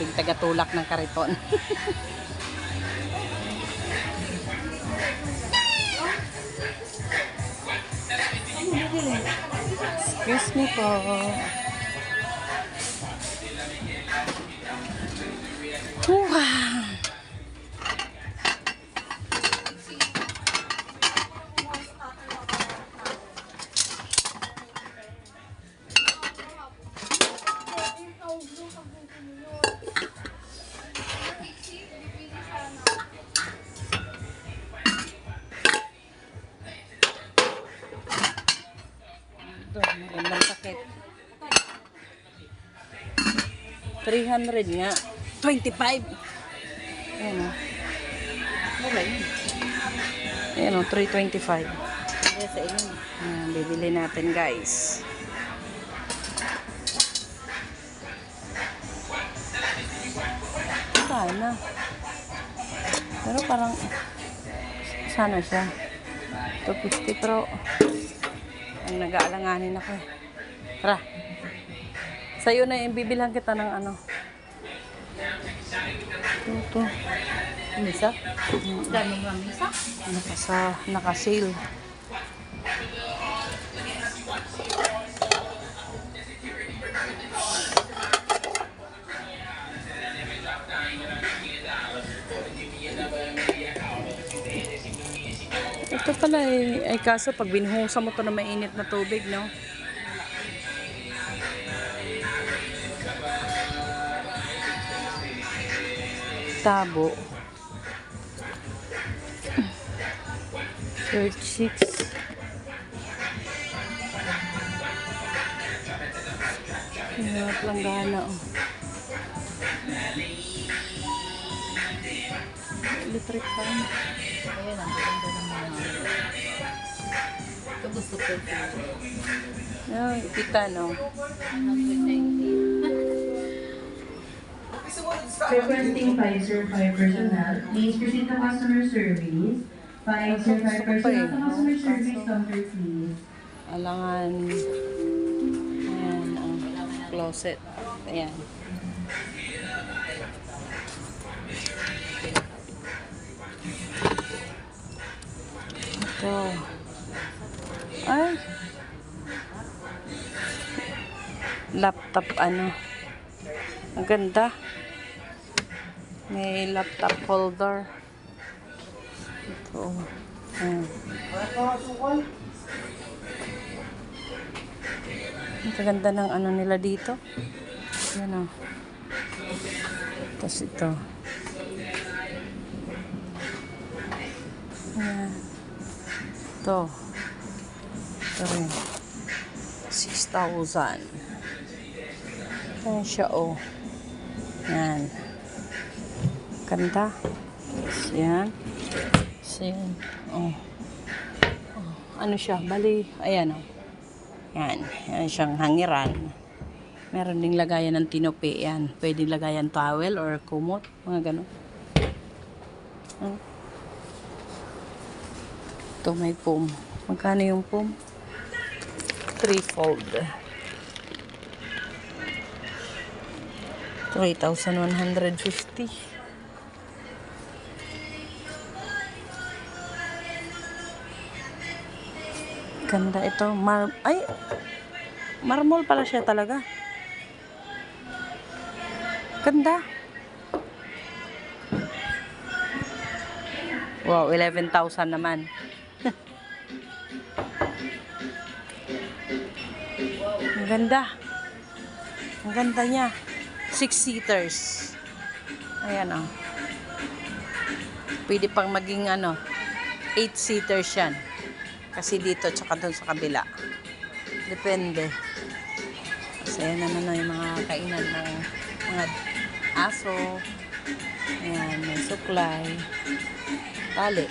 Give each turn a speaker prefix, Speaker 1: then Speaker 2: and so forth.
Speaker 1: Ating tagatulak ng kariton. Excuse me po. Ito, magandang sakit. 300 nga. 25. Ayan o. Wala yun. Ayan o, 325. Kaya sa inyo. Ayan, bibili natin guys. Sana. Pero parang sana siya. 250 pero ang nag-aalanganin ako eh. Tara. Sa'yo na yung bibilhan kita ng ano. Ito, ito.
Speaker 2: Misa? Dami mga misa?
Speaker 1: Nakasa, naka-sale. Ito pala eh, ay kaso pag binuhusan mo to na mainit na tubig, no? Tabo. 36. Hirap lang gana, oh. Electric fan.
Speaker 2: Ayan, ang ganda ng mga. Ito gusto ko.
Speaker 1: Ay, kita, no?
Speaker 3: Requesting Pfizer Fire personnel, please proceed to customer service. Pfizer Fire personnel to customer service counter, please.
Speaker 1: Alangan. Ayan, ang closet. Ayan. Laptop ano. Ang ganda. May laptop holder. Ito. Ayan. Ang ganda ng ano nila dito. Yan o. Tapos ito. Ayan. Ito. Ito rin. 6,000. Ayan siya o. Yan. Ganda. Yan. So, yan. Oh. oh. Ano siya? Bali, ayan o. Yan. Yan siyang hangiran. Meron ding lagayan ng tinope. Yan. Pwede lagayan towel or kumot. Mga ganun. Hmm. Ito may foam. Magkano yung foam? Threefold. 3,150. Ganda ito. Mar Ay! Marmol pala siya talaga. Ganda. Wow, 11,000 naman. Ang ganda. Ang ganda niya. Six seaters. Ayan o. Pwede pang maging ano, eight seaters yan. Kasi dito, tsaka doon sa kabila. Depende. Kasi yan naman na yung mga kainan ng mga aso. Ayan, may suklay. Tali.